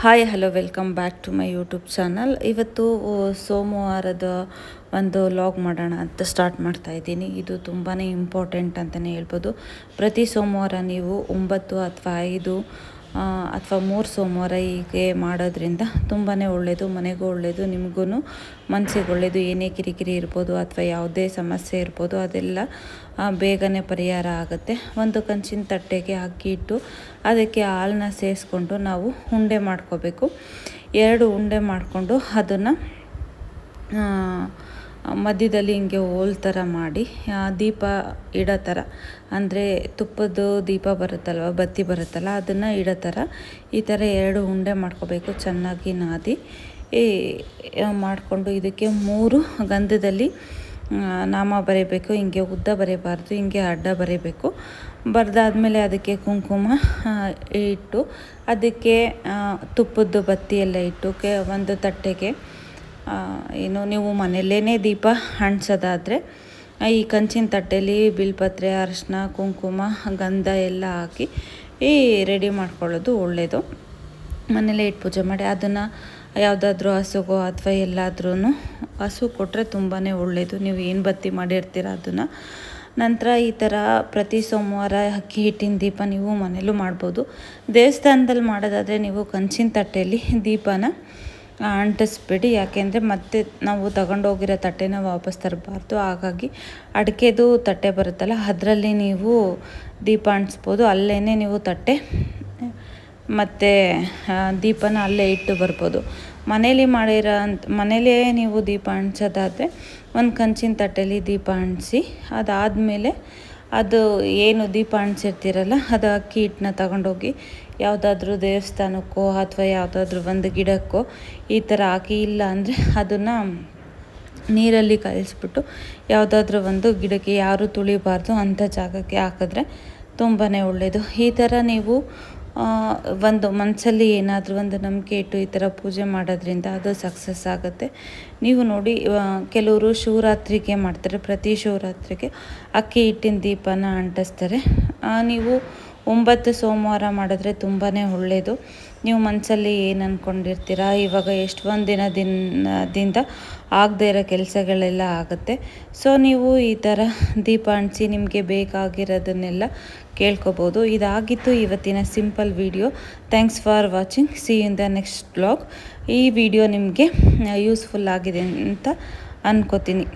Hi hello welcome back to my YouTube channel ಇವತ್ತು ಸೋಮವಾರದ ಒಂದು ಲಾಗ್ ಮಾಡೋಣ ಅಂತ ಸ್ಟಾರ್ಟ್ ಮಾಡ್ತಾ ಇದ್ದೀನಿ. ಇದು ತುಂಬಾ ಇಂಪಾರ್ಟೆಂಟ್ ಅಂತಲೇ ಹೇಳ್ಬೋದು. ಪ್ರತಿ ಸೋಮವಾರ ನೀವು ಒಂಬತ್ತು ಅಥವಾ ಐದು ಅಥವಾ ಮೂರು ಸೋಮವಾರ ಹೀಗೆ ಮಾಡೋದ್ರಿಂದ ತುಂಬಾ ಒಳ್ಳೆಯದು ಮನೆಗೂ ಒಳ್ಳೆಯದು ನಿಮಗೂ ಮನಸ್ಸಿಗೆ ಒಳ್ಳೆಯದು ಏನೇ ಕಿರಿಕಿರಿ ಇರ್ಬೋದು ಅಥವಾ ಯಾವುದೇ ಸಮಸ್ಯೆ ಇರ್ಬೋದು ಅದೆಲ್ಲ ಬೇಗನೆ ಪರಿಹಾರ ಆಗುತ್ತೆ. ಒಂದು ಕಂಚಿನ ತಟ್ಟೆಗೆ ಅಕ್ಕಿ ಇಟ್ಟು ಅದಕ್ಕೆ ಹಾಲನ್ನ ಸೇರಿಸ್ಕೊಂಡು ನಾವು ಉಂಡೆ ಮಾಡ್ಕೋಬೇಕು. ಎರಡು ಉಂಡೆ ಮಾಡಿಕೊಂಡು ಅದನ್ನು ಮಧ್ಯದಲ್ಲಿ ಹಿಂಗೆ ಹೋಲ್ ಥರ ಮಾಡಿ ದೀಪ ಇಡೋ ಥರ. ಅಂದರೆ ತುಪ್ಪದ ದೀಪ ಬರುತ್ತಲ್ವ, ಬತ್ತಿ ಬರುತ್ತಲ್ಲ, ಅದನ್ನು ಇಡೋ ಥರ. ಈ ಥರ ಎರಡು ಉಂಡೆ ಮಾಡ್ಕೋಬೇಕು, ಚೆನ್ನಾಗಿ ನಾದಿ. ಈ ಮಾಡಿಕೊಂಡು ಇದಕ್ಕೆ ಮೂರು ಗಂಧದಲ್ಲಿ ನಾಮ ಬರೀಬೇಕು. ಹಿಂಗೆ ಉದ್ದ ಬರೀಬಾರ್ದು, ಹಿಂಗೆ ಅಡ್ಡ ಬರೀಬೇಕು. ಬರೆದಾದ್ಮೇಲೆ ಅದಕ್ಕೆ ಕುಂಕುಮ ಇಟ್ಟು, ಅದಕ್ಕೆ ತುಪ್ಪದ್ದು ತುಪ್ಪದ ಬತ್ತಿ ಎಲ್ಲ ಇಟ್ಟು, ಕೆ, ಒಂದು ತಟ್ಟೆಗೆ ಏನು, ನೀವು ಮನೆಯಲ್ಲೇ ದೀಪ ಹಣ್ಸೋದಾದರೆ ಈ ಕಂಚಿನ ತಟ್ಟೆಯಲ್ಲಿ ಬಿಲ್ಪತ್ರೆ ಅರಶಿನ ಕುಂಕುಮ, ಗಂಧ ಎಲ್ಲ ಹಾಕಿ ಈ ರೆಡಿ ಮಾಡ್ಕೊಳ್ಳೋದು ಒಳ್ಳೆಯದು ಮನೇಲೇ ಇಟ್ಟು ಪೂಜೆ ಮಾಡಿ, ಅದನ್ನು ಯಾವುದಾದ್ರೂ ಹಸುಗೋ ಅಥವಾ ಎಲ್ಲಾದ್ರೂ ಹಸು ಕೊಟ್ಟರೆ ತುಂಬಾ ಒಳ್ಳೆಯದು ನೀವು ಏನು ಬತ್ತಿ ಮಾಡಿರ್ತೀರ ಅದನ್ನು. ನಂತರ ಈ ಥರ ಪ್ರತಿ ಸೋಮವಾರ ಅಕ್ಕಿ ಹಿಟ್ಟಿನ ದೀಪ ನೀವು ಮನೇಲೂ ಮಾಡ್ಬೋದು. ದೇವಸ್ಥಾನದಲ್ಲಿ ಮಾಡೋದಾದರೆ ನೀವು ಕಂಚಿನ ತಟ್ಟೆಯಲ್ಲಿ ದೀಪನ ಅಂಟಿಸ್ಬೇಡಿ, ಯಾಕೆಂದರೆ ಮತ್ತೆ ನಾವು ತಗೊಂಡೋಗಿರೋ ತಟ್ಟೆನ ವಾಪಸ್ ತರಬಾರ್ದು. ಹಾಗಾಗಿ ಅಡಿಕೆದು ತಟ್ಟೆ ಬರುತ್ತಲ್ಲ, ಅದರಲ್ಲಿ ನೀವು ದೀಪ ಅಂಟಿಸ್ಬೋದು. ಅಲ್ಲೇ ನೀವು ತಟ್ಟೆ, ಮತ್ತು ದೀಪನ ಅಲ್ಲೇ ಇಟ್ಟು ಬರ್ಬೋದು. ಮನೇಲಿ ಮಾಡಿರೋ ಅಂತ, ಮನೇಲೇ ನೀವು ದೀಪ ಅಂಟಿಸೋದಾದರೆ, ಒಂದು ಕಂಚಿನ ತಟ್ಟೆಯಲ್ಲಿ ದೀಪ ಅಂಟಿಸಿ, ಅದಾದಮೇಲೆ ಅದು ಏನು ದೀಪ ಅಂಟಿಸಿರ್ತೀರಲ್ಲ, ಅದು ಅಕ್ಕಿ ಹಿಟ್ಟನ್ನ ತಗೊಂಡೋಗಿ ಯಾವುದಾದ್ರೂ ದೇವಸ್ಥಾನಕ್ಕೋ ಅಥವಾ ಯಾವುದಾದ್ರೂ ಒಂದು ಗಿಡಕ್ಕೋ ಈ ಥರ ಹಾಕಿ, ಇಲ್ಲ ಅಂದರೆ ಅದನ್ನು ನೀರಲ್ಲಿ ಕಲಿಸ್ಬಿಟ್ಟು ಯಾವುದಾದ್ರೂ ಒಂದು ಗಿಡಕ್ಕೆ ಯಾರೂ ತುಳಿಬಾರ್ದು ಅಂಥ ಜಾಗಕ್ಕೆ ಹಾಕಿದ್ರೆ ತುಂಬಾ ಒಳ್ಳೆಯದು ಈ ಥರ ನೀವು ಒಂದು ಮನಸ್ಸಲ್ಲಿ ಏನಾದರೂ ಒಂದು ನಂಬಿಕೆ ಇಟ್ಟು ಈ ಥರ ಪೂಜೆ ಮಾಡೋದ್ರಿಂದ ಅದು ಸಕ್ಸಸ್ ಆಗುತ್ತೆ. ನೀವು ನೋಡಿ ಕೆಲವರು ಶಿವರಾತ್ರಿಗೆ ಮಾಡ್ತಾರೆ, ಪ್ರತಿ ಶಿವರಾತ್ರಿಗೆ ಅಕ್ಕಿ ಹಿಟ್ಟಿನ ದೀಪನ ಅಂಟಿಸ್ತಾರೆ. ನೀವು ಒಂಬತ್ತು ಸೋಮವಾರ ಮಾಡಿದ್ರೆ ತುಂಬಾ ಒಳ್ಳೆಯದು ನೀವು ಮನಸ್ಸಲ್ಲಿ ಏನು ಅಂದ್ಕೊಂಡಿರ್ತೀರ ಇವಾಗ ಎಷ್ಟೊಂದು ದಿನ ದಿನದಿಂದ ಆಗದೇ ಇರೋ ಕೆಲಸಗಳೆಲ್ಲ ಆಗುತ್ತೆ. ಸೊ ನೀವು ಈ ಥರ ದೀಪ ಅಂಟಿಸಿ ನಿಮಗೆ ಬೇಕಾಗಿರೋದನ್ನೆಲ್ಲ ಕೇಳ್ಕೊಬೋದು. ಇದಾಗಿತ್ತು ಇವತ್ತಿನ simple video. Thanks for watching see in the next blog ಈ ವಿಡಿಯೋ ನಿಮಗೆ ಯೂಸ್ಫುಲ್ ಆಗಿದೆ ಅಂತ ಅನ್ಕೋತೀನಿ.